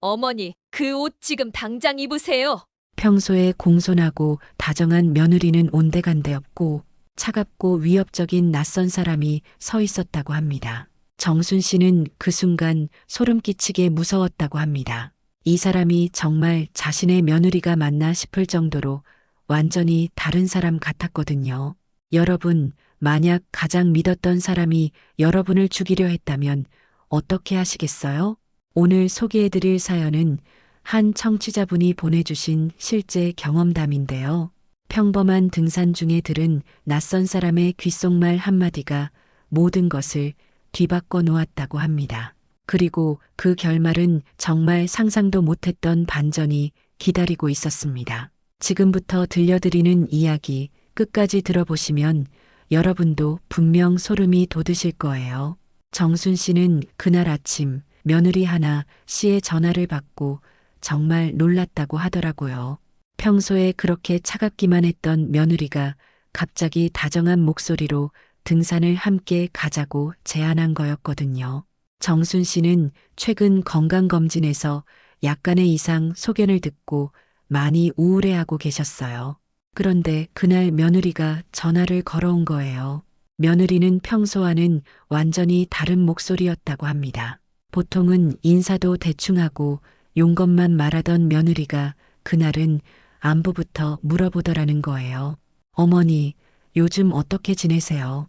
어머니, 그 옷 지금 당장 입으세요. 평소에 공손하고 다정한 며느리는 온데간데 없고 차갑고 위협적인 낯선 사람이 서 있었다고 합니다. 정순 씨는 그 순간 소름 끼치게 무서웠다고 합니다. 이 사람이 정말 자신의 며느리가 맞나 싶을 정도로 완전히 다른 사람 같았거든요. 여러분, 만약 가장 믿었던 사람이 여러분을 죽이려 했다면 어떻게 하시겠어요? 오늘 소개해드릴 사연은 한 청취자분이 보내주신 실제 경험담인데요. 평범한 등산 중에 들은 낯선 사람의 귓속말 한마디가 모든 것을 뒤바꿔 놓았다고 합니다. 그리고 그 결말은 정말 상상도 못했던 반전이 기다리고 있었습니다. 지금부터 들려드리는 이야기 끝까지 들어보시면 여러분도 분명 소름이 돋으실 거예요. 정순 씨는 그날 아침 며느리 하나 씨의 전화를 받고 정말 놀랐다고 하더라고요. 평소에 그렇게 차갑기만 했던 며느리가 갑자기 다정한 목소리로 등산을 함께 가자고 제안한 거였거든요. 정순 씨는 최근 건강검진에서 약간의 이상 소견을 듣고 많이 우울해하고 계셨어요. 그런데 그날 며느리가 전화를 걸어온 거예요. 며느리는 평소와는 완전히 다른 목소리였다고 합니다. 보통은 인사도 대충하고 용것만 말하던 며느리가 그날은 안부부터 물어보더라는 거예요. 어머니, 요즘 어떻게 지내세요?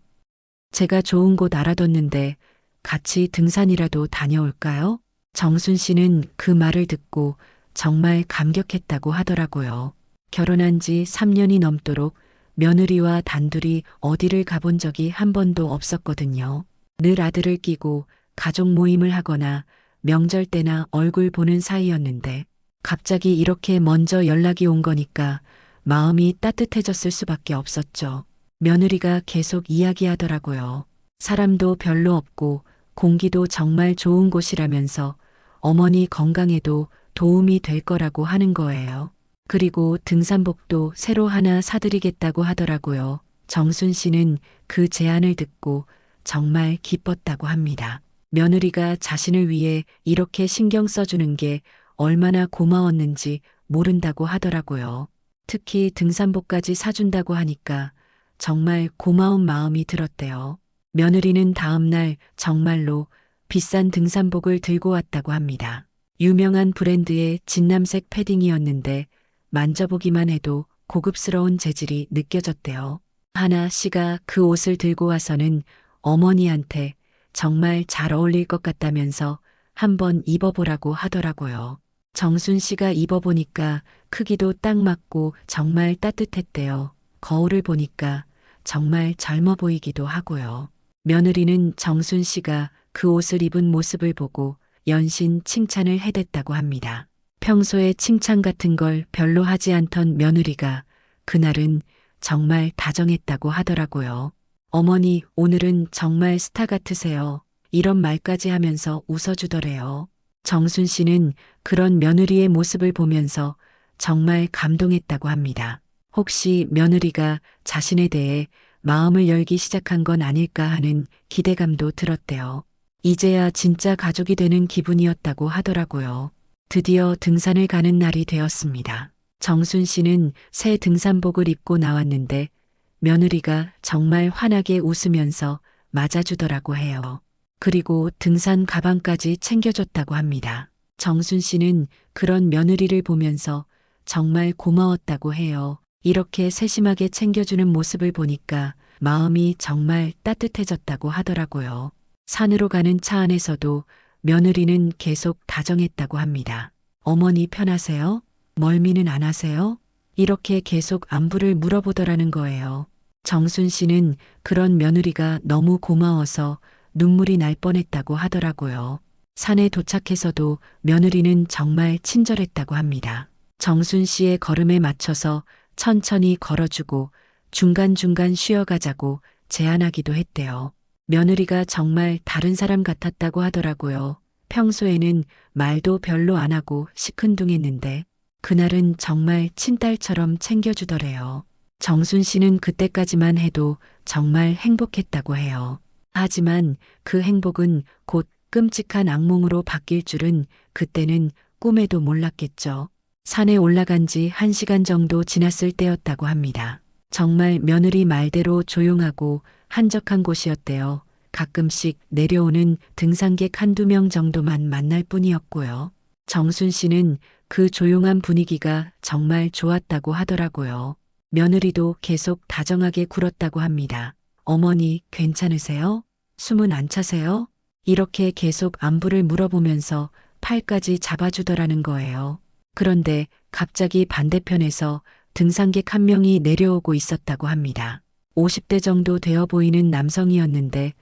제가 좋은 곳 알아뒀는데 같이 등산이라도 다녀올까요? 정순 씨는 그 말을 듣고 정말 감격했다고 하더라고요. 결혼한 지 3년이 넘도록 며느리와 단둘이 어디를 가본 적이 한 번도 없었거든요. 늘 아들을 끼고 가족 모임을 하거나 명절 때나 얼굴 보는 사이였는데 갑자기 이렇게 먼저 연락이 온 거니까 마음이 따뜻해졌을 수밖에 없었죠. 며느리가 계속 이야기하더라고요. 사람도 별로 없고 공기도 정말 좋은 곳이라면서 어머니 건강에도 도움이 될 거라고 하는 거예요. 그리고 등산복도 새로 하나 사드리겠다고 하더라고요. 정순 씨는 그 제안을 듣고 정말 기뻤다고 합니다. 며느리가 자신을 위해 이렇게 신경 써주는 게 얼마나 고마웠는지 모른다고 하더라고요. 특히 등산복까지 사준다고 하니까 정말 고마운 마음이 들었대요. 며느리는 다음날 정말로 비싼 등산복을 들고 왔다고 합니다. 유명한 브랜드의 진남색 패딩이었는데 만져보기만 해도 고급스러운 재질이 느껴졌대요. 하나 씨가 그 옷을 들고 와서는 어머니한테 정말 잘 어울릴 것 같다면서 한번 입어보라고 하더라고요. 정순 씨가 입어보니까 크기도 딱 맞고 정말 따뜻했대요. 거울을 보니까 정말 젊어 보이기도 하고요. 며느리는 정순 씨가 그 옷을 입은 모습을 보고 연신 칭찬을 해댔다고 합니다. 평소에 칭찬 같은 걸 별로 하지 않던 며느리가 그날은 정말 다정했다고 하더라고요. 어머니, 오늘은 정말 스타 같으세요. 이런 말까지 하면서 웃어주더래요. 정순 씨는 그런 며느리의 모습을 보면서 정말 감동했다고 합니다. 혹시 며느리가 자신에 대해 마음을 열기 시작한 건 아닐까 하는 기대감도 들었대요. 이제야 진짜 가족이 되는 기분이었다고 하더라고요. 드디어 등산을 가는 날이 되었습니다. 정순 씨는 새 등산복을 입고 나왔는데 며느리가 정말 환하게 웃으면서 맞아주더라고 해요. 그리고 등산 가방까지 챙겨줬다고 합니다. 정순 씨는 그런 며느리를 보면서 정말 고마웠다고 해요. 이렇게 세심하게 챙겨주는 모습을 보니까 마음이 정말 따뜻해졌다고 하더라고요. 산으로 가는 차 안에서도 며느리는 계속 다정했다고 합니다. 어머니 편하세요? 멀미는 안 하세요? 이렇게 계속 안부를 물어보더라는 거예요. 정순 씨는 그런 며느리가 너무 고마워서 눈물이 날 뻔했다고 하더라고요. 산에 도착해서도 며느리는 정말 친절했다고 합니다. 정순 씨의 걸음에 맞춰서 천천히 걸어주고 중간중간 쉬어가자고 제안하기도 했대요. 며느리가 정말 다른 사람 같았다고 하더라고요. 평소에는 말도 별로 안 하고 시큰둥했는데 그날은 정말 친딸처럼 챙겨주더래요. 정순 씨는 그때까지만 해도 정말 행복했다고 해요. 하지만 그 행복은 곧 끔찍한 악몽으로 바뀔 줄은 그때는 꿈에도 몰랐겠죠. 산에 올라간 지한 시간 정도 지났을 때였다고 합니다. 정말 며느리 말대로 조용하고 한적한 곳이었대요. 가끔씩 내려오는 등산객 한두 명 정도만 만날 뿐이었고요. 정순 씨는 그 조용한 분위기가 정말 좋았다고 하더라고요. 며느리도 계속 다정하게 굴었다고 합니다. 어머니, 괜찮으세요? 숨은 안 차세요? 이렇게 계속 안부를 물어보면서 팔까지 잡아주더라는 거예요. 그런데 갑자기 반대편에서 등산객 한 명이 내려오고 있었다고 합니다. 50대 정도 되어 보이는 남성이었는데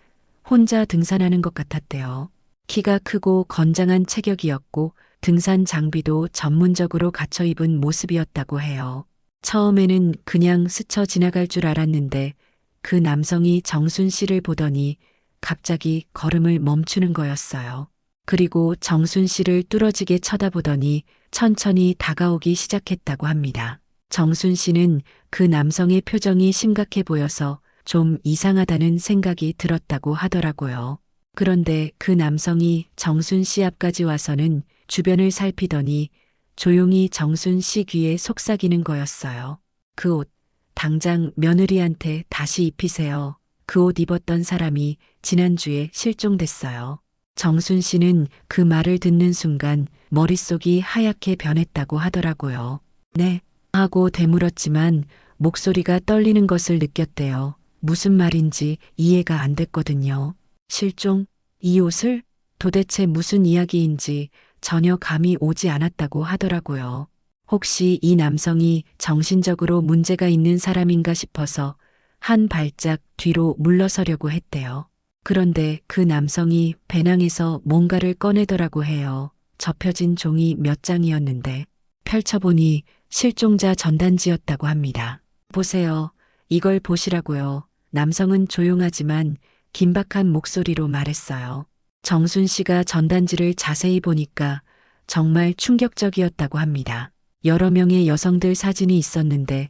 혼자 등산하는 것 같았대요. 키가 크고 건장한 체격이었고 등산 장비도 전문적으로 갖춰 입은 모습이었다고 해요. 처음에는 그냥 스쳐 지나갈 줄 알았는데 그 남성이 정순 씨를 보더니 갑자기 걸음을 멈추는 거였어요. 그리고 정순 씨를 뚫어지게 쳐다보더니 천천히 다가오기 시작했다고 합니다. 정순 씨는 그 남성의 표정이 심각해 보여서 좀 이상하다는 생각이 들었다고 하더라고요. 그런데 그 남성이 정순 씨 앞까지 와서는 주변을 살피더니 조용히 정순 씨 귀에 속삭이는 거였어요. 그 옷, 당장 며느리한테 다시 입히세요. 그 옷 입었던 사람이 지난주에 실종됐어요. 정순 씨는 그 말을 듣는 순간 머릿속이 하얗게 변했다고 하더라고요. 네, 하고 되물었지만 목소리가 떨리는 것을 느꼈대요. 무슨 말인지 이해가 안 됐거든요. 실종? 이 옷을? 도대체 무슨 이야기인지 전혀 감이 오지 않았다고 하더라고요. 혹시 이 남성이 정신적으로 문제가 있는 사람인가 싶어서 한 발짝 뒤로 물러서려고 했대요. 그런데 그 남성이 배낭에서 뭔가를 꺼내더라고 해요. 접혀진 종이 몇 장이었는데 펼쳐보니 실종자 전단지였다고 합니다. 보세요. 이걸 보시라고요. 남성은 조용하지만 긴박한 목소리로 말했어요. 정순 씨가 전단지를 자세히 보니까 정말 충격적이었다고 합니다. 여러 명의 여성들 사진이 있었는데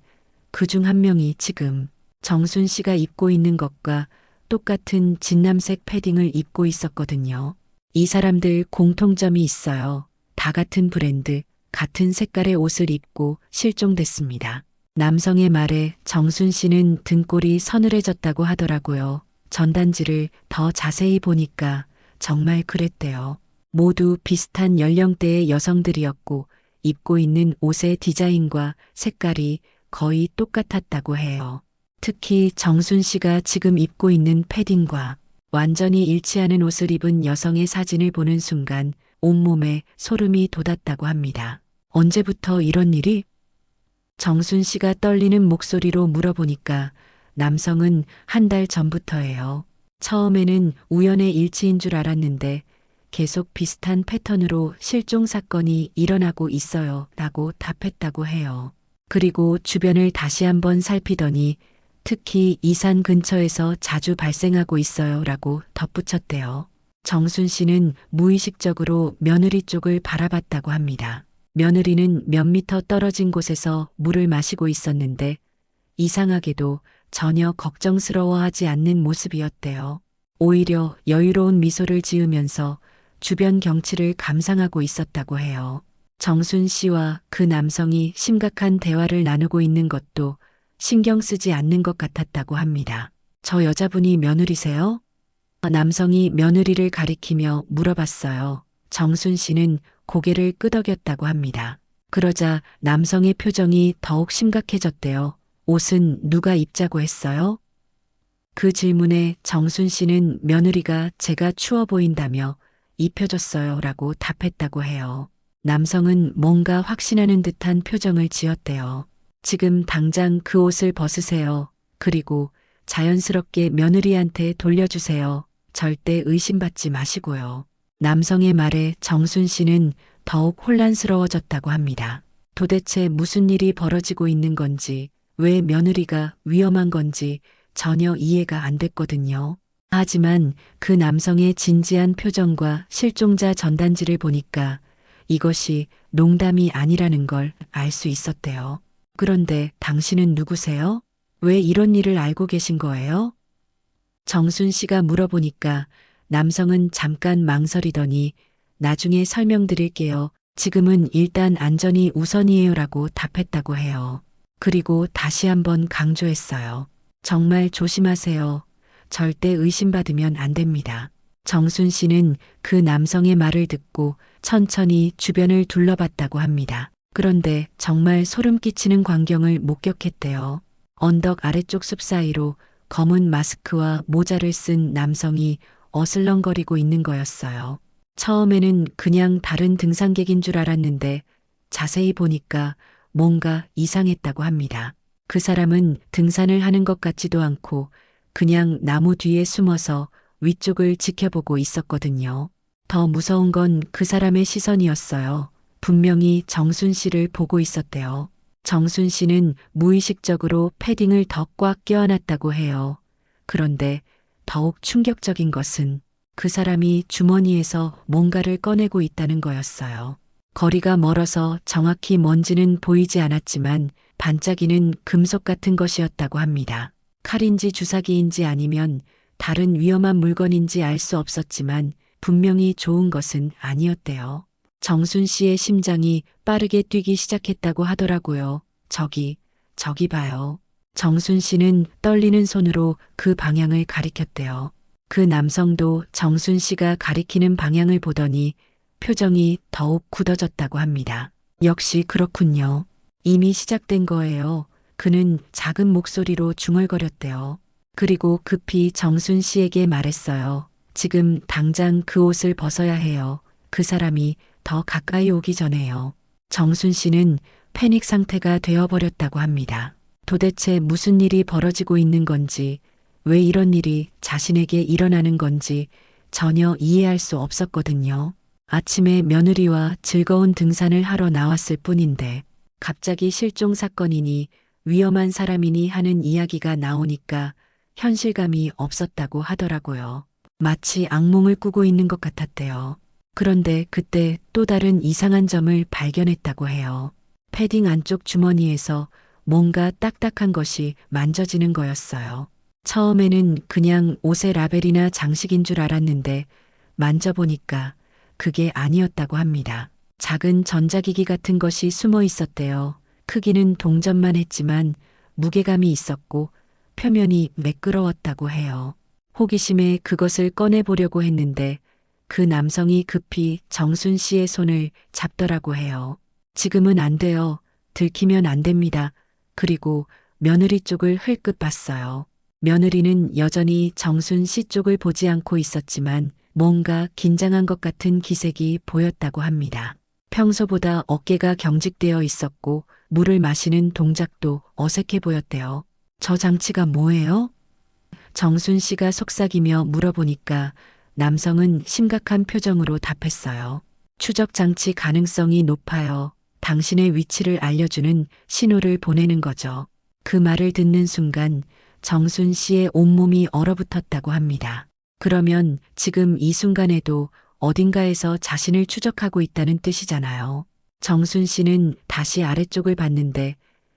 그 중 한 명이 지금 정순 씨가 입고 있는 것과 똑같은 진남색 패딩을 입고 있었거든요. 이 사람들 공통점이 있어요. 다 같은 브랜드, 같은 색깔의 옷을 입고 실종됐습니다. 남성의 말에 정순 씨는 등골이 서늘해졌다고 하더라고요. 전단지를 더 자세히 보니까 정말 그랬대요. 모두 비슷한 연령대의 여성들이었고 입고 있는 옷의 디자인과 색깔이 거의 똑같았다고 해요. 특히 정순 씨가 지금 입고 있는 패딩과 완전히 일치하는 옷을 입은 여성의 사진을 보는 순간 온몸에 소름이 돋았다고 합니다. 언제부터 이런 일이? 정순 씨가 떨리는 목소리로 물어보니까 남성은 한 달 전부터예요. 처음에는 우연의 일치인 줄 알았는데 계속 비슷한 패턴으로 실종 사건이 일어나고 있어요. 라고 답했다고 해요. 그리고 주변을 다시 한번 살피더니 특히 이산 근처에서 자주 발생하고 있어요. 라고 덧붙였대요. 정순 씨는 무의식적으로 며느리 쪽을 바라봤다고 합니다. 며느리는 몇 미터 떨어진 곳에서 물을 마시고 있었는데 이상하게도 전혀 걱정스러워하지 않는 모습이었대요. 오히려 여유로운 미소를 지으면서 주변 경치를 감상하고 있었다고 해요. 정순 씨와 그 남성이 심각한 대화를 나누고 있는 것도 신경 쓰지 않는 것 같았다고 합니다. 저 여자분이 며느리세요? 남성이 며느리를 가리키며 물어봤어요. 정순 씨는 고개를 끄덕였다고 합니다. 그러자 남성의 표정이 더욱 심각해졌대요. 옷은 누가 입자고 했어요? 그 질문에 정순 씨는 며느리가 제가 추워 보인다며 입혀줬어요 라고 답했다고 해요. 남성은 뭔가 확신하는 듯한 표정을 지었대요. 지금 당장 그 옷을 벗으세요. 그리고 자연스럽게 며느리한테 돌려주세요. 절대 의심받지 마시고요. 남성의 말에 정순 씨는 더욱 혼란스러워졌다고 합니다. 도대체 무슨 일이 벌어지고 있는 건지, 왜 며느리가 위험한 건지 전혀 이해가 안 됐거든요. 하지만 그 남성의 진지한 표정과 실종자 전단지를 보니까 이것이 농담이 아니라는 걸 알 수 있었대요. 그런데 당신은 누구세요? 왜 이런 일을 알고 계신 거예요? 정순 씨가 물어보니까 남성은 잠깐 망설이더니 나중에 설명드릴게요. 지금은 일단 안전이 우선이에요라고 답했다고 해요. 그리고 다시 한번 강조했어요. 정말 조심하세요. 절대 의심받으면 안 됩니다. 정순 씨는 그 남성의 말을 듣고 천천히 주변을 둘러봤다고 합니다. 그런데 정말 소름 끼치는 광경을 목격했대요. 언덕 아래쪽 숲 사이로 검은 마스크와 모자를 쓴 남성이 어슬렁거리고 있는 거였어요. 처음에는 그냥 다른 등산객인 줄 알았는데 자세히 보니까 뭔가 이상했다고 합니다. 그 사람은 등산을 하는 것 같지도 않고 그냥 나무 뒤에 숨어서 위쪽을 지켜보고 있었거든요. 더 무서운 건 그 사람의 시선이었어요. 분명히 정순 씨를 보고 있었대요. 정순 씨는 무의식적으로 패딩을 더 꽉 껴안았다고 해요. 그런데 더욱 충격적인 것은 그 사람이 주머니에서 뭔가를 꺼내고 있다는 거였어요. 거리가 멀어서 정확히 뭔지는 보이지 않았지만 반짝이는 금속 같은 것이었다고 합니다. 칼인지 주사기인지 아니면 다른 위험한 물건인지 알 수 없었지만 분명히 좋은 것은 아니었대요. 정순 씨의 심장이 빠르게 뛰기 시작했다고 하더라고요. 저기, 저기 봐요. 정순 씨는 떨리는 손으로 그 방향을 가리켰대요. 그 남성도 정순 씨가 가리키는 방향을 보더니 표정이 더욱 굳어졌다고 합니다. 역시 그렇군요. 이미 시작된 거예요. 그는 작은 목소리로 중얼거렸대요. 그리고 급히 정순 씨에게 말했어요. 지금 당장 그 옷을 벗어야 해요. 그 사람이 더 가까이 오기 전에요. 정순 씨는 패닉 상태가 되어버렸다고 합니다. 도대체 무슨 일이 벌어지고 있는 건지, 왜 이런 일이 자신에게 일어나는 건지 전혀 이해할 수 없었거든요. 아침에 며느리와 즐거운 등산을 하러 나왔을 뿐인데, 갑자기 실종 사건이니 위험한 사람이니 하는 이야기가 나오니까 현실감이 없었다고 하더라고요. 마치 악몽을 꾸고 있는 것 같았대요. 그런데 그때 또 다른 이상한 점을 발견했다고 해요. 패딩 안쪽 주머니에서 뭔가 딱딱한 것이 만져지는 거였어요. 처음에는 그냥 옷의 라벨이나 장식인 줄 알았는데 만져보니까 그게 아니었다고 합니다. 작은 전자기기 같은 것이 숨어 있었대요. 크기는 동전만 했지만 무게감이 있었고 표면이 매끄러웠다고 해요. 호기심에 그것을 꺼내보려고 했는데 그 남성이 급히 정순 씨의 손을 잡더라고 해요. 지금은 안 돼요. 들키면 안 됩니다. 그리고 며느리 쪽을 흘끗 봤어요. 며느리는 여전히 정순 씨 쪽을 보지 않고 있었지만 뭔가 긴장한 것 같은 기색이 보였다고 합니다. 평소보다 어깨가 경직되어 있었고 물을 마시는 동작도 어색해 보였대요. 저 장치가 뭐예요? 정순 씨가 속삭이며 물어보니까 남성은 심각한 표정으로 답했어요. 추적 장치 가능성이 높아요. 당신의 위치를 알려주는 신호를 보내는 거죠. 그 말을 듣는 순간 정순 씨의 온몸이 얼어붙었다고 합니다. 그러면 지금 이 순간에도 어딘가에서 자신을 추적하고 있다는 뜻이잖아요. 정순 씨는 다시 아래쪽을 봤는데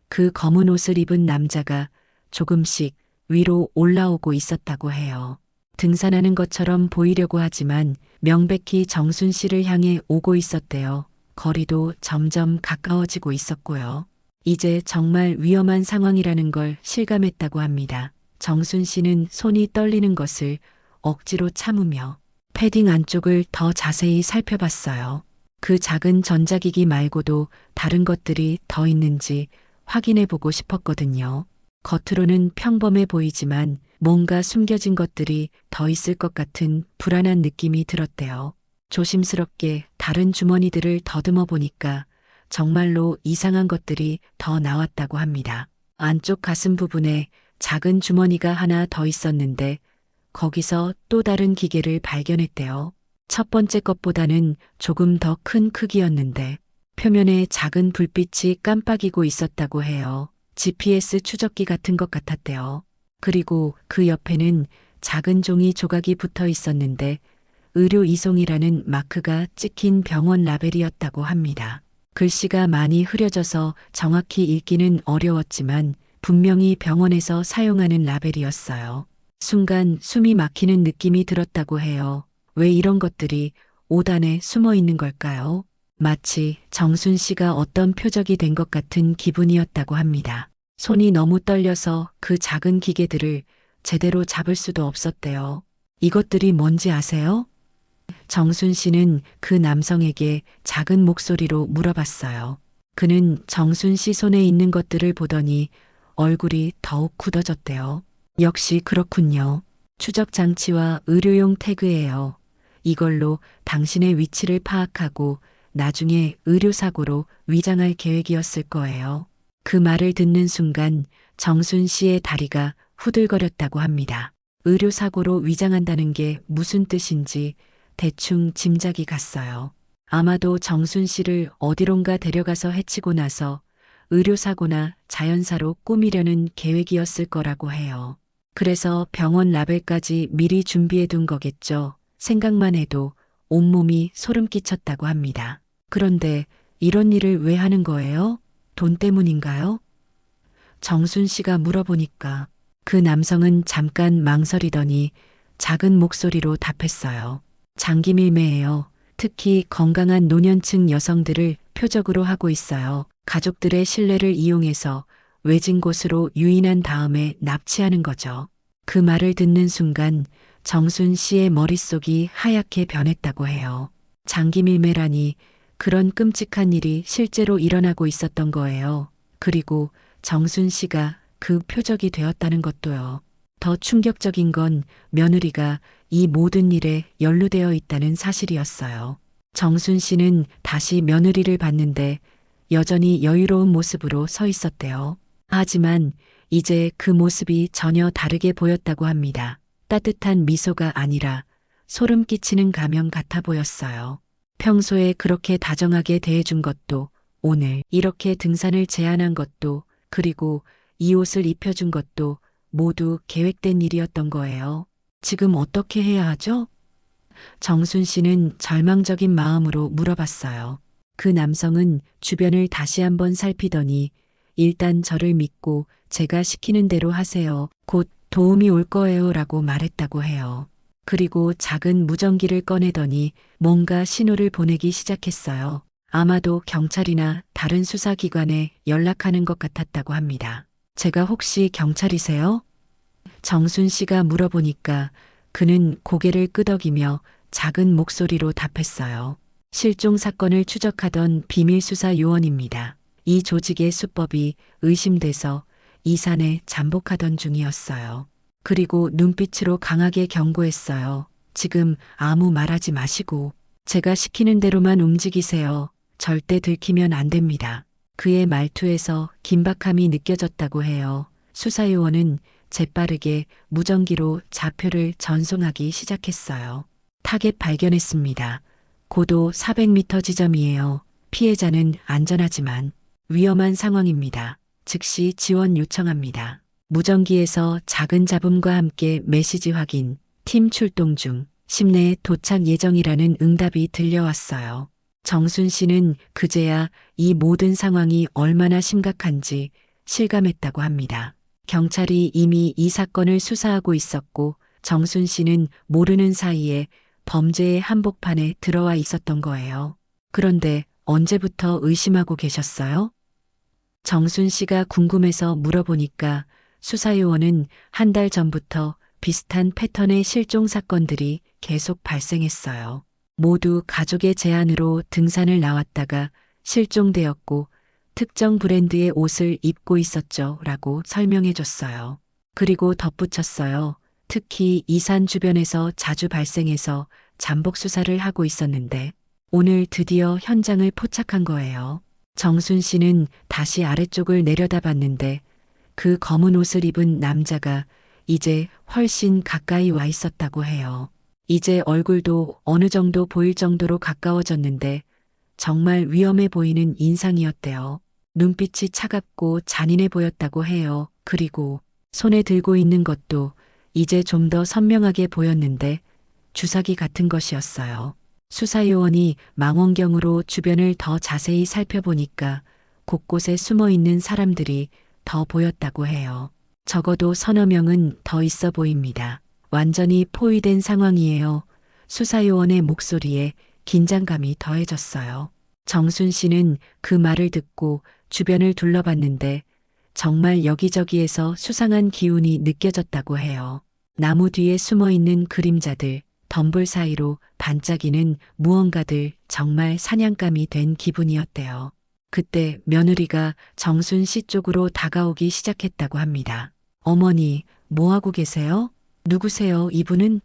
그 검은 옷을 입은 남자가 조금씩 위로 올라오고 있었다고 해요. 등산하는 것처럼 보이려고 하지만 명백히 정순 씨를 향해 오고 있었대요. 거리도 점점 가까워지고 있었고요. 이제 정말 위험한 상황이라는 걸 실감했다고 합니다. 정순 씨는 손이 떨리는 것을 억지로 참으며 패딩 안쪽을 더 자세히 살펴봤어요. 그 작은 전자기기 말고도 다른 것들이 더 있는지 확인해 보고 싶었거든요. 겉으로는 평범해 보이지만 뭔가 숨겨진 것들이 더 있을 것 같은 불안한 느낌이 들었대요. 조심스럽게 다른 주머니들을 더듬어 보니까 정말로 이상한 것들이 더 나왔다고 합니다. 안쪽 가슴 부분에 작은 주머니가 하나 더 있었는데 거기서 또 다른 기계를 발견했대요. 첫 번째 것보다는 조금 더 큰 크기였는데 표면에 작은 불빛이 깜빡이고 있었다고 해요. GPS 추적기 같은 것 같았대요. 그리고 그 옆에는 작은 종이 조각이 붙어 있었는데 의료 이송이라는 마크가 찍힌 병원 라벨이었다고 합니다. 글씨가 많이 흐려져서 정확히 읽기는 어려웠지만 분명히 병원에서 사용하는 라벨이었어요. 순간 숨이 막히는 느낌이 들었다고 해요. 왜 이런 것들이 5단에 숨어 있는 걸까요? 마치 정순 씨가 어떤 표적이 된 것 같은 기분이었다고 합니다. 손이 너무 떨려서 그 작은 기계들을 제대로 잡을 수도 없었대요. 이것들이 뭔지 아세요? 정순 씨는 그 남성에게 작은 목소리로 물어봤어요. 그는 정순 씨 손에 있는 것들을 보더니 얼굴이 더욱 굳어졌대요. 역시 그렇군요. 추적 장치와 의료용 태그예요. 이걸로 당신의 위치를 파악하고 나중에 의료사고로 위장할 계획이었을 거예요. 그 말을 듣는 순간 정순 씨의 다리가 후들거렸다고 합니다. 의료사고로 위장한다는 게 무슨 뜻인지 대충 짐작이 갔어요. 아마도 정순 씨를 어디론가 데려가서 해치고 나서 의료사고나 자연사로 꾸미려는 계획이었을 거라고 해요. 그래서 병원 라벨까지 미리 준비해 둔 거겠죠. 생각만 해도 온몸이 소름 끼쳤다고 합니다. 그런데 이런 일을 왜 하는 거예요? 돈 때문인가요? 정순 씨가 물어보니까 그 남성은 잠깐 망설이더니 작은 목소리로 답했어요. 장기 밀매예요. 특히 건강한 노년층 여성들을 표적으로 하고 있어요. 가족들의 신뢰를 이용해서 외진 곳으로 유인한 다음에 납치하는 거죠. 그 말을 듣는 순간 정순 씨의 머릿속이 하얗게 변했다고 해요. 장기밀매라니 그런 끔찍한 일이 실제로 일어나고 있었던 거예요. 그리고 정순 씨가 그 표적이 되었다는 것도요. 더 충격적인 건 며느리가 이 모든 일에 연루되어 있다는 사실이었어요. 정순 씨는 다시 며느리를 봤는데 여전히 여유로운 모습으로 서 있었대요. 하지만 이제 그 모습이 전혀 다르게 보였다고 합니다. 따뜻한 미소가 아니라 소름 끼치는 가면 같아 보였어요. 평소에 그렇게 다정하게 대해준 것도 오늘 이렇게 등산을 제안한 것도 그리고 이 옷을 입혀준 것도 모두 계획된 일이었던 거예요. 지금 어떻게 해야 하죠? 정순 씨는 절망적인 마음으로 물어봤어요. 그 남성은 주변을 다시 한번 살피더니 일단 저를 믿고 제가 시키는 대로 하세요. 곧 도움이 올 거예요. 라고 말했다고 해요. 그리고 작은 무전기를 꺼내더니 뭔가 신호를 보내기 시작했어요. 아마도 경찰이나 다른 수사기관에 연락하는 것 같았다고 합니다. 제가 혹시 경찰이세요? 정순 씨가 물어보니까 그는 고개를 끄덕이며 작은 목소리로 답했어요. 실종 사건을 추적하던 비밀수사 요원입니다. 이 조직의 수법이 의심돼서 이 산에 잠복하던 중이었어요. 그리고 눈빛으로 강하게 경고했어요. 지금 아무 말하지 마시고 제가 시키는 대로만 움직이세요. 절대 들키면 안 됩니다. 그의 말투에서 긴박함이 느껴졌다고 해요. 수사요원은 재빠르게 무전기로 좌표를 전송하기 시작했어요. 타겟 발견했습니다. 고도 400m 지점이에요. 피해자는 안전하지만 위험한 상황입니다. 즉시 지원 요청합니다. 무전기에서 작은 잡음과 함께 메시지 확인, 팀 출동 중, 심내에 도착 예정이라는 응답이 들려왔어요. 정순 씨는 그제야 이 모든 상황이 얼마나 심각한지 실감했다고 합니다. 경찰이 이미 이 사건을 수사하고 있었고 정순 씨는 모르는 사이에 범죄의 한복판에 들어와 있었던 거예요. 그런데 언제부터 의심하고 계셨어요? 정순 씨가 궁금해서 물어보니까 수사요원은 한 달 전부터 비슷한 패턴의 실종 사건들이 계속 발생했어요. 모두 가족의 제안으로 등산을 나왔다가 실종되었고 특정 브랜드의 옷을 입고 있었죠. 라고 설명해 줬어요. 그리고 덧붙였어요. 특히 이산 주변에서 자주 발생해서 잠복 수사를 하고 있었는데 오늘 드디어 현장을 포착한 거예요. 정순 씨는 다시 아래쪽을 내려다봤는데 그 검은 옷을 입은 남자가 이제 훨씬 가까이 와 있었다고 해요. 이제 얼굴도 어느 정도 보일 정도로 가까워졌는데 정말 위험해 보이는 인상이었대요. 눈빛이 차갑고 잔인해 보였다고 해요. 그리고 손에 들고 있는 것도 이제 좀 더 선명하게 보였는데 주사기 같은 것이었어요. 수사요원이 망원경으로 주변을 더 자세히 살펴보니까 곳곳에 숨어 있는 사람들이 더 보였다고 해요. 적어도 서너 명은 더 있어 보입니다. 완전히 포위된 상황이에요. 수사요원의 목소리에 긴장감이 더해졌어요. 정순 씨는 그 말을 듣고 주변을 둘러봤는데 정말 여기저기에서 수상한 기운이 느껴졌다고 해요. 나무 뒤에 숨어 있는 그림자들, 덤불 사이로 반짝이는 무언가들 정말 사냥감이 된 기분이었대요. 그때 며느리가 정순 씨 쪽으로 다가오기 시작했다고 합니다. 어머니, 뭐하고 계세요? 누구세요, 이분은?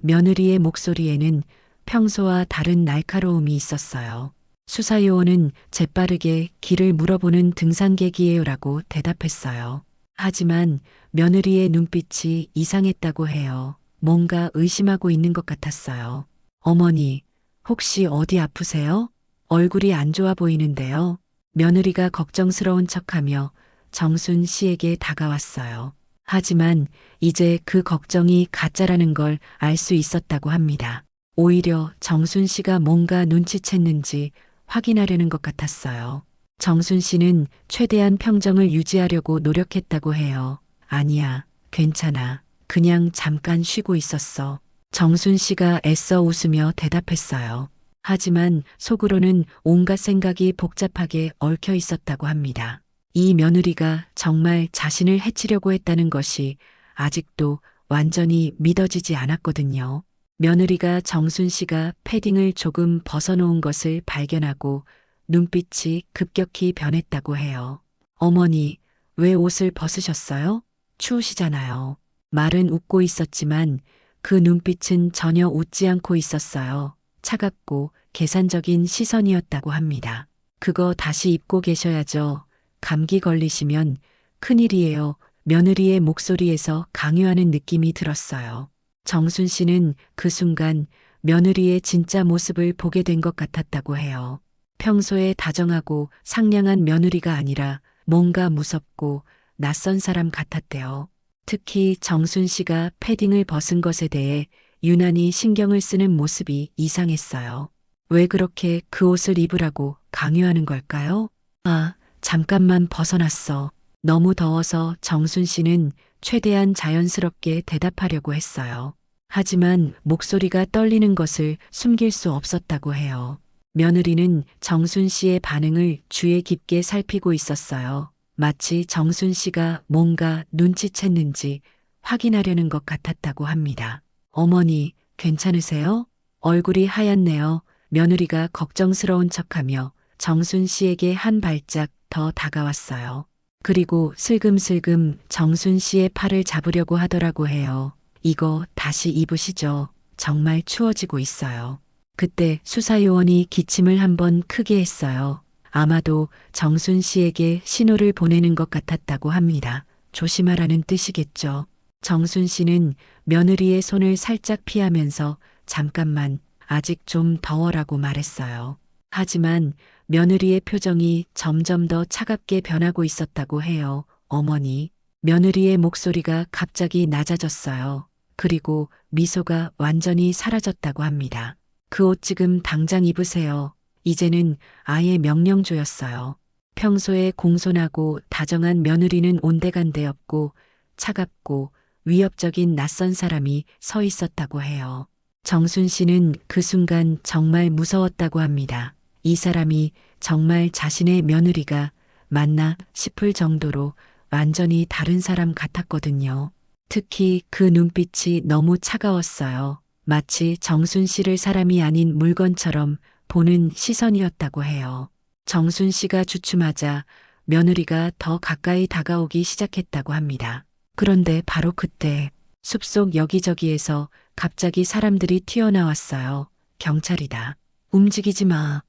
며느리의 목소리에는 평소와 다른 날카로움이 있었어요. 수사요원은 재빠르게 길을 물어보는 등산객이에요라고 대답했어요. 하지만 며느리의 눈빛이 이상했다고 해요. 뭔가 의심하고 있는 것 같았어요. 어머니, 혹시 어디 아프세요? 얼굴이 안 좋아 보이는데요. 며느리가 걱정스러운 척하며 정순 씨에게 다가왔어요. 하지만 이제 그 걱정이 가짜라는 걸 알 수 있었다고 합니다. 오히려 정순 씨가 뭔가 눈치챘는지 확인하려는 것 같았어요. 정순 씨는 최대한 평정을 유지하려고 노력했다고 해요. 아니야, 괜찮아. 그냥 잠깐 쉬고 있었어. 정순 씨가 애써 웃으며 대답했어요. 하지만 속으로는 온갖 생각이 복잡하게 얽혀 있었다고 합니다. 이 며느리가 정말 자신을 해치려고 했다는 것이 아직도 완전히 믿어지지 않았거든요. 며느리가 정순 씨가 패딩을 조금 벗어놓은 것을 발견하고 눈빛이 급격히 변했다고 해요. 어머니, 왜 옷을 벗으셨어요? 추우시잖아요. 말은 웃고 있었지만 그 눈빛은 전혀 웃지 않고 있었어요. 차갑고 계산적인 시선이었다고 합니다. 그거 다시 입고 계셔야죠. 감기 걸리시면 큰일이에요. 며느리의 목소리에서 강요하는 느낌이 들었어요. 정순 씨는 그 순간 며느리의 진짜 모습을 보게 된 것 같았다고 해요. 평소에 다정하고 상냥한 며느리가 아니라 뭔가 무섭고 낯선 사람 같았대요. 특히 정순 씨가 패딩을 벗은 것에 대해 유난히 신경을 쓰는 모습이 이상했어요. 왜 그렇게 그 옷을 입으라고 강요하는 걸까요? 아, 잠깐만 벗어났어. 너무 더워서 정순 씨는 최대한 자연스럽게 대답하려고 했어요. 하지만 목소리가 떨리는 것을 숨길 수 없었다고 해요. 며느리는 정순 씨의 반응을 주의 깊게 살피고 있었어요. 마치 정순 씨가 뭔가 눈치챘는지 확인하려는 것 같았다고 합니다. 어머니, 괜찮으세요? 얼굴이 하얗네요. 며느리가 걱정스러운 척하며 정순 씨에게 한 발짝 더 다가왔어요. 그리고 슬금슬금 정순 씨의 팔을 잡으려고 하더라고 해요. 이거 다시 입으시죠. 정말 추워지고 있어요. 그때 수사요원이 기침을 한번 크게 했어요. 아마도 정순 씨에게 신호를 보내는 것 같았다고 합니다. 조심하라는 뜻이겠죠. 정순 씨는 며느리의 손을 살짝 피하면서 잠깐만 아직 좀 더워라고 말했어요. 하지만 며느리의 표정이 점점 더 차갑게 변하고 있었다고 해요. 어머니. 며느리의 목소리가 갑자기 낮아졌어요. 그리고 미소가 완전히 사라졌다고 합니다. 그 옷 지금 당장 입으세요. 이제는 아예 명령조였어요. 평소에 공손하고 다정한 며느리는 온데간데없고 차갑고 위협적인 낯선 사람이 서 있었다고 해요. 정순 씨는 그 순간 정말 무서웠다고 합니다. 이 사람이 정말 자신의 며느리가 맞나 싶을 정도로 완전히 다른 사람 같았거든요. 특히 그 눈빛이 너무 차가웠어요. 마치 정순 씨를 사람이 아닌 물건처럼 보는 시선이었다고 해요. 정순 씨가 주춤하자 며느리가 더 가까이 다가오기 시작했다고 합니다. 그런데 바로 그때 숲속 여기저기에서 갑자기 사람들이 튀어나왔어요. 경찰이다. 움직이지 마.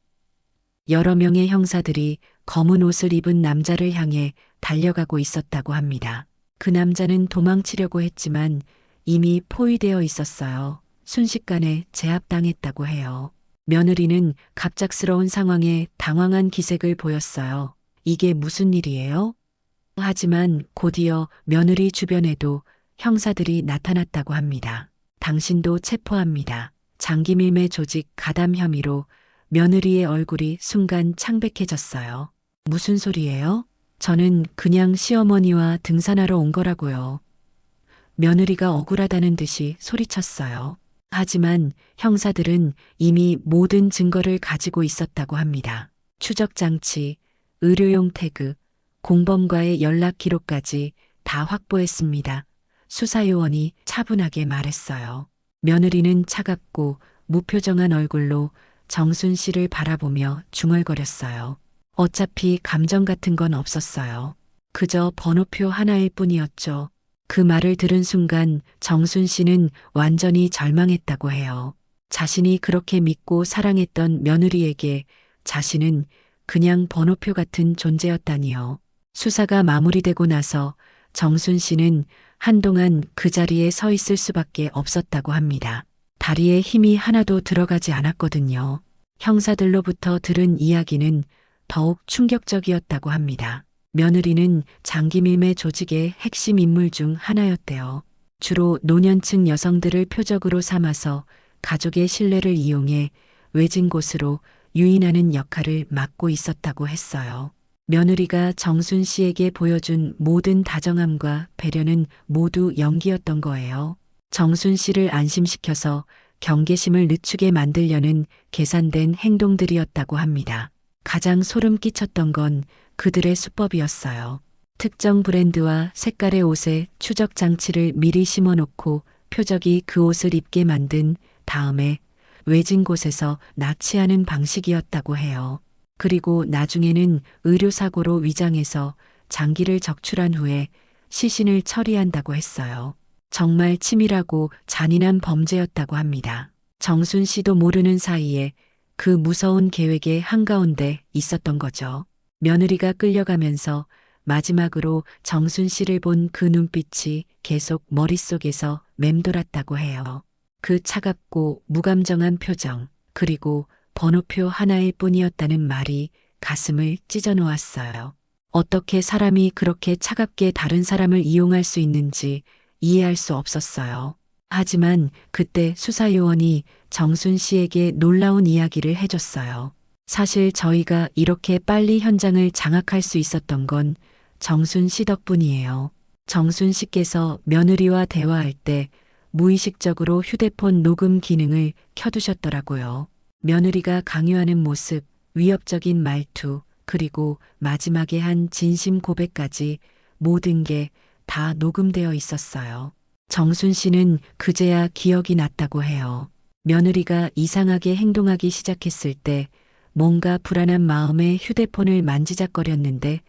여러 명의 형사들이 검은 옷을 입은 남자를 향해 달려가고 있었다고 합니다. 그 남자는 도망치려고 했지만 이미 포위되어 있었어요. 순식간에 제압당했다고 해요. 며느리는 갑작스러운 상황에 당황한 기색을 보였어요. 이게 무슨 일이에요? 하지만 곧이어 며느리 주변에도 형사들이 나타났다고 합니다. 당신도 체포합니다. 장기밀매 조직 가담 혐의로 며느리의 얼굴이 순간 창백해졌어요. 무슨 소리예요? 저는 그냥 시어머니와 등산하러 온 거라고요. 며느리가 억울하다는 듯이 소리쳤어요. 하지만 형사들은 이미 모든 증거를 가지고 있었다고 합니다. 추적장치, 의료용 태그, 공범과의 연락 기록까지 다 확보했습니다. 수사요원이 차분하게 말했어요. 며느리는 차갑고 무표정한 얼굴로 정순 씨를 바라보며 중얼거렸어요. 어차피 감정 같은 건 없었어요. 그저 번호표 하나일 뿐이었죠. 그 말을 들은 순간 정순 씨는 완전히 절망했다고 해요. 자신이 그렇게 믿고 사랑했던 며느리에게 자신은 그냥 번호표 같은 존재였다니요. 수사가 마무리되고 나서 정순 씨는 한동안 그 자리에 서 있을 수밖에 없었다고 합니다. 다리에 힘이 하나도 들어가지 않았거든요. 형사들로부터 들은 이야기는 더욱 충격적이었다고 합니다. 며느리는 장기밀매 조직의 핵심 인물 중 하나였대요. 주로 노년층 여성들을 표적으로 삼아서 가족의 신뢰를 이용해 외진 곳으로 유인하는 역할을 맡고 있었다고 했어요. 며느리가 정순 씨에게 보여준 모든 다정함과 배려는 모두 연기였던 거예요. 정순 씨를 안심시켜서 경계심을 늦추게 만들려는 계산된 행동들이었다고 합니다. 가장 소름 끼쳤던 건 그들의 수법이었어요. 특정 브랜드와 색깔의 옷에 추적 장치를 미리 심어 놓고 표적이 그 옷을 입게 만든 다음에 외진 곳에서 납치하는 방식이었다고 해요. 그리고 나중에는 의료사고로 위장해서 장기를 적출한 후에 시신을 처리한다고 했어요. 정말 치밀하고 잔인한 범죄였다고 합니다. 정순 씨도 모르는 사이에 그 무서운 계획의 한가운데 있었던 거죠. 며느리가 끌려가면서 마지막으로 정순 씨를 본 그 눈빛이 계속 머릿속에서 맴돌았다고 해요. 그 차갑고 무감정한 표정, 그리고 번호표 하나일 뿐이었다는 말이 가슴을 찢어 놓았어요. 어떻게 사람이 그렇게 차갑게 다른 사람을 이용할 수 있는지 이해할 수 없었어요. 하지만 그때 수사요원이 정순 씨에게 놀라운 이야기를 해줬어요. 사실 저희가 이렇게 빨리 현장을 장악할 수 있었던 건 정순 씨 덕분이에요. 정순 씨께서 며느리와 대화할 때 무의식적으로 휴대폰 녹음 기능을 켜두셨더라고요. 며느리가 강요하는 모습, 위협적인 말투, 그리고 마지막에 한 진심 고백까지 모든 게 다 녹음되어 있었어요. 정순 씨는 그제야 기억이 났다고 해요. 며느리가 이상하게 행동하기 시작했을 때 뭔가 불안한 마음에 휴대폰을 만지작거렸는데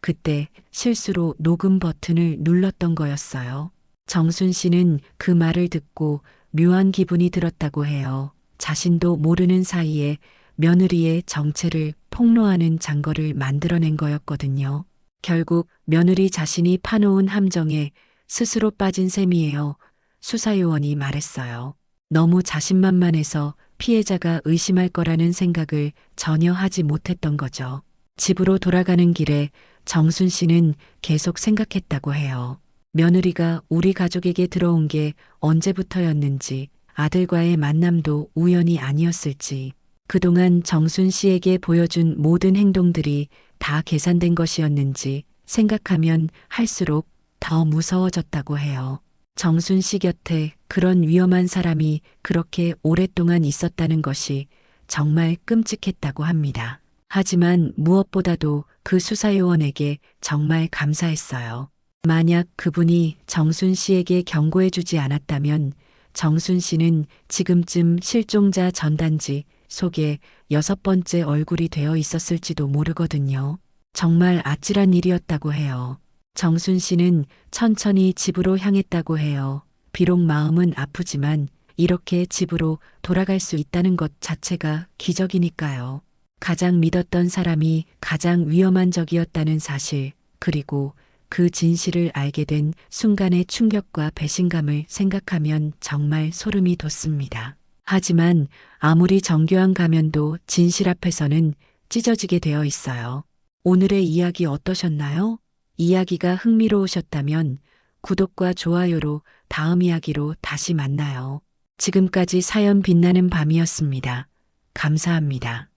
그때 실수로 녹음 버튼을 눌렀던 거였어요. 정순 씨는 그 말을 듣고 묘한 기분이 들었다고 해요. 자신도 모르는 사이에 며느리의 정체를 폭로하는 장거를 만들어낸 거였거든요. 결국 며느리 자신이 파놓은 함정에 스스로 빠진 셈이에요. 수사요원이 말했어요. 너무 자신만만해서 피해자가 의심할 거라는 생각을 전혀 하지 못했던 거죠. 집으로 돌아가는 길에 정순 씨는 계속 생각했다고 해요. 며느리가 우리 가족에게 들어온 게 언제부터였는지, 아들과의 만남도 우연이 아니었을지, 그동안 정순 씨에게 보여준 모든 행동들이 다 계산된 것이었는지 생각하면 할수록 더 무서워졌다고 해요. 정순 씨 곁에 그런 위험한 사람이 그렇게 오랫동안 있었다는 것이 정말 끔찍했다고 합니다. 하지만 무엇보다도 그 수사요원에게 정말 감사했어요. 만약 그분이 정순 씨에게 경고해주지 않았다면 정순 씨는 지금쯤 실종자 전단지 속에 여섯 번째 얼굴이 되어 있었을지도 모르거든요. 정말 아찔한 일이었다고 해요. 정순 씨는 천천히 집으로 향했다고 해요. 비록 마음은 아프지만 이렇게 집으로 돌아갈 수 있다는 것 자체가 기적이니까요. 가장 믿었던 사람이 가장 위험한 적이었다는 사실, 그리고 그 진실을 알게 된 순간의 충격과 배신감을 생각하면 정말 소름이 돋습니다. 하지만 아무리 정교한 가면도 진실 앞에서는 찢어지게 되어 있어요. 오늘의 이야기 어떠셨나요? 이야기가 흥미로우셨다면 구독과 좋아요로 다음 이야기로 다시 만나요. 지금까지 사연 빛나는 밤이었습니다. 감사합니다.